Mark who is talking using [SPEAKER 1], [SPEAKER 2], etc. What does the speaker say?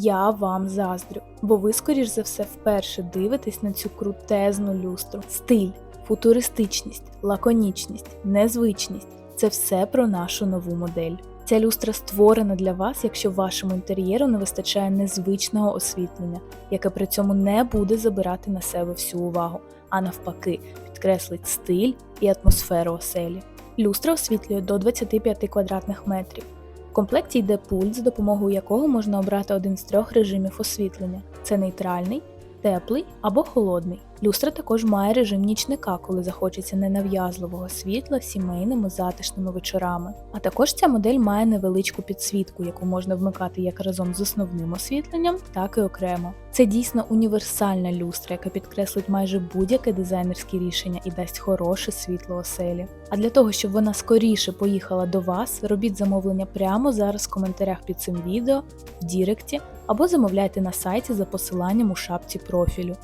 [SPEAKER 1] Я вам заздрю, бо ви, скоріш за все, вперше дивитесь на цю крутезну люстру. Стиль, футуристичність, лаконічність, незвичність це все про нашу нову модель. Ця люстра створена для вас, якщо вашому інтер'єру не вистачає незвичного освітлення, яке при цьому не буде забирати на себе всю увагу, а навпаки, підкреслить стиль і атмосферу оселі. Люстра освітлює до 25 квадратних метрів. Комплекті йде пульт, за допомогою якого можна обрати один з трьох режимів освітлення: це нейтральний, теплий або холодний. Люстра також має режим нічника, коли захочеться ненав'язливого світла сімейними затишними вечорами. А також ця модель має невеличку підсвітку, яку можна вмикати як разом з основним освітленням, так і окремо. Це дійсно універсальна люстра, яка підкреслить майже будь-яке дизайнерське рішення і дасть хороше світло оселі. А для того, щоб вона скоріше поїхала до вас, робіть замовлення прямо зараз в коментарях під цим відео, в Діректі або замовляйте на сайті за посиланням у шапці профілю.